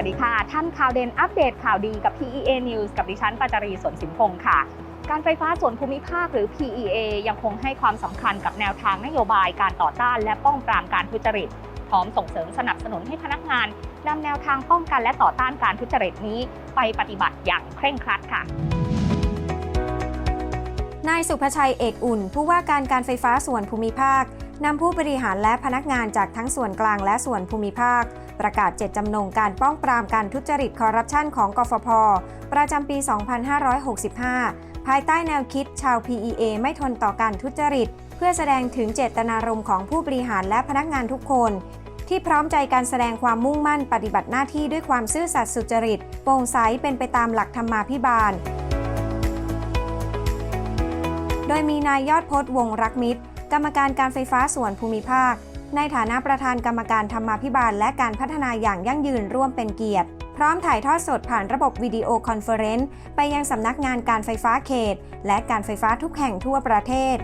วัสดีค่ะ ท่านข่าวเด่นอัปเดตข่าวดีกับ PEA News กับดิฉันปัจจารีสวนสินพงศ์ค่ะ การไฟฟ้าส่วนภูมิภาคหรือ PEA ยังคงให้ความสำคัญกับแนวทางนโยบายการต่อต้านและป้องปรามการทุจริต พร้อมส่งเสริมสนับสนุนให้พนักงานนำแนวทางป้องกันและต่อต้านการทุจริตนี้ไปปฏิบัติอย่างเคร่งครัดค่ะนายสุภชัยเอกอุ่น ผู้ว่าการการไฟฟ้าส่วนภูมิภาค นำผู้บริหารและพนักงานจากทั้งส่วนกลางและส่วนภูมิภาค ประกาศเจตจำนงการป้องปรามการทุจริตคอร์รัปชันของกฟผประจำปี 2565 ภายใต้แนวคิดชาว PEA ไม่ทนต่อการทุจริต เพื่อแสดงถึงเจตนารมณ์ของผู้บริหารและพนักงานทุกคน ที่พร้อมใจการแสดงความมุ่งมั่นปฏิบัติหน้าที่ด้วยความซื่อสัตย์สุจริตโปร่งใสเป็นไปตามหลักธรรมาภิบาล โดยมีนายยอดพจน์วงรักมิตร กรรมการการไฟฟ้าส่วนภูมิภาค ในฐานะประธานกรรมการธรรมาภิบาลและการพัฒนาอย่างยั่งยืนร่วมเป็นเกียรติ พร้อมถ่ายทอดสดผ่านระบบวิดีโอคอนเฟอเรนซ์ไปยังสำนักงานการไฟฟ้าเขต และการไฟฟ้าทุกแห่งทั่วประเทศ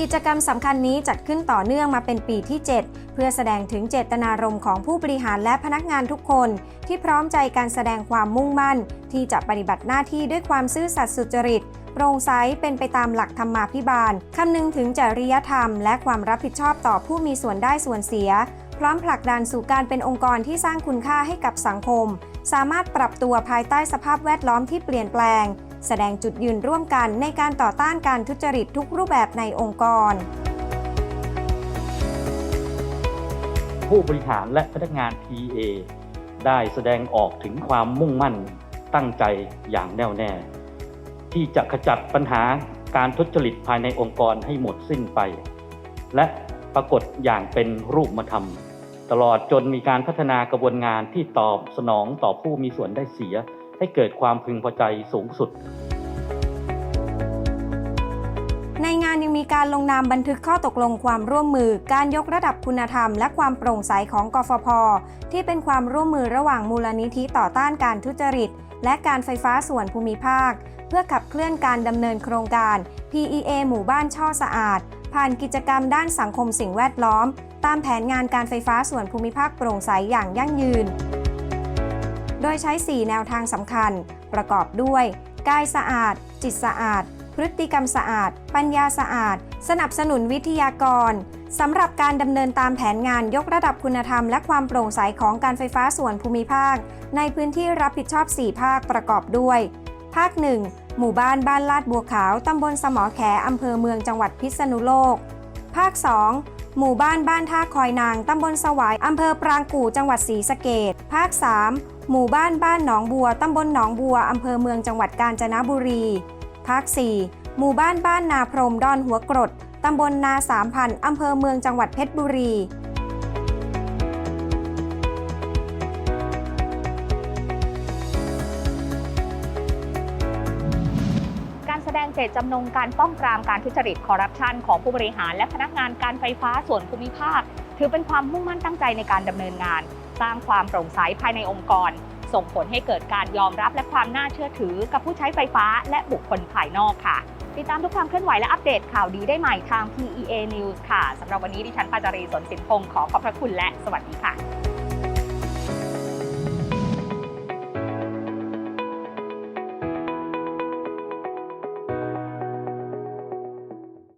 กิจกรรมสำคัญนี้จัดขึ้นต่อเนื่องมาเป็นปีที่ 7 เพื่อแสดงถึงเจตนารมณ์ของผู้บริหารและพนักงานทุกคน ที่พร้อมใจการแสดงความมุ่งมั่น ที่จะปฏิบัติหน้าที่ด้วยความซื่อสัตย์สุจริตโปร่งใสเป็นไปตามหลักธรรมาภิบาล คำนึงถึงจริยธรรม และความรับผิดชอบต่อผู้มีส่วนได้ส่วนเสีย พร้อมผลักดันสู่การเป็นองค์กรที่สร้างคุณค่าให้กับสังคม สามารถปรับตัวภายใต้สภาพแวดล้อมที่เปลี่ยนแปลง แสดงจุดยืนร่วมกันในการต่อต้านการทุจริตทุกรูปแบบในองค์กร ผู้บริหารและพนักงาน PA ได้แสดงออกถึงความมุ่งมั่นตั้งใจอย่างแน่วแน่ ที่จะขจัดปัญหาการทุจริตภายในองค์กรให้หมดสิ้นไป และปรากฏอย่างเป็นรูปธรรม ตลอดจนมีการพัฒนากระบวนงานที่ตอบสนองต่อผู้มีส่วนได้เสีย ให้เกิดความพึงพอใจสูงสุด ในงานยังมีการลงนามบันทึกข้อตกลงความร่วมมือ การยกระดับคุณธรรม และความโปร่งใสของกฟผที่เป็นความร่วมมือระหว่างมูลนิธิต่อต้านการทุจริต และการไฟฟ้าส่วนภูมิภาค เพื่อขับเคลื่อนการดำเนินโครงการ PEA หมู่บ้านช่อสะอาด ผ่านกิจกรรมด้านสังคมสิ่งแวดล้อม ตามแผนงานการไฟฟ้าส่วนภูมิภาคโปร่งใสอย่างยั่งยืน โดยใช้ 4 แนวทางสำคัญ ประกอบด้วย กายสะอาด จิตสะอาด พฤติกรรมสะอาด ปัญญาสะอาด สนับสนุนวิทยากรสำหรับการดำเนินตามแผนงานยกระดับคุณธรรมและความโปร่งใสของการไฟฟ้าส่วนภูมิภาค ในพื้นที่รับผิดชอบ 4 ภาคประกอบด้วย ภาค 1 หมู่บ้านบ้านลาดบัวขาว ตำบลสมอแขอำเภอเมืองจังหวัดพิษณุโลก ภาค 2 หมู่บ้านบ้านท่าคอยนาง ตำบลสวาย อำเภอปรางกู่จังหวัดศรีสะเกดภาค 3 หมู่บ้านบ้านหนองบัวตำบลหนองบัวอำเภอเมืองจังหวัดกาญจนบุรี ภาค 4 หมู่บ้านบ้านนาพรมดอนหัวกรดตำบลนาสามพันอำเภอเมืองจังหวัดเพชรบุรี การแสดงเจตจำนงการป้องปรามการทุจริตคอร์รัปชันของผู้บริหารและพนักงานการไฟฟ้าส่วนภูมิภาค ถือเป็นความมุ่งมั่นตั้งใจในการดำเนินงาน สร้างความโปร่งใสภายในองค์กร ส่งผลให้เกิดการยอมรับและความน่าเชื่อถือกับผู้ใช้ไฟฟ้าและบุคคลภายนอกค่ะ ติดตามทุกความเคลื่อนไหวและอัปเดตข่าวดีได้ใหม่ทาง PEA News ค่ะสำหรับวันนี้ดิฉันปาจารีสนสินพงศ์ขอขอบพระคุณและสวัสดีค่ะ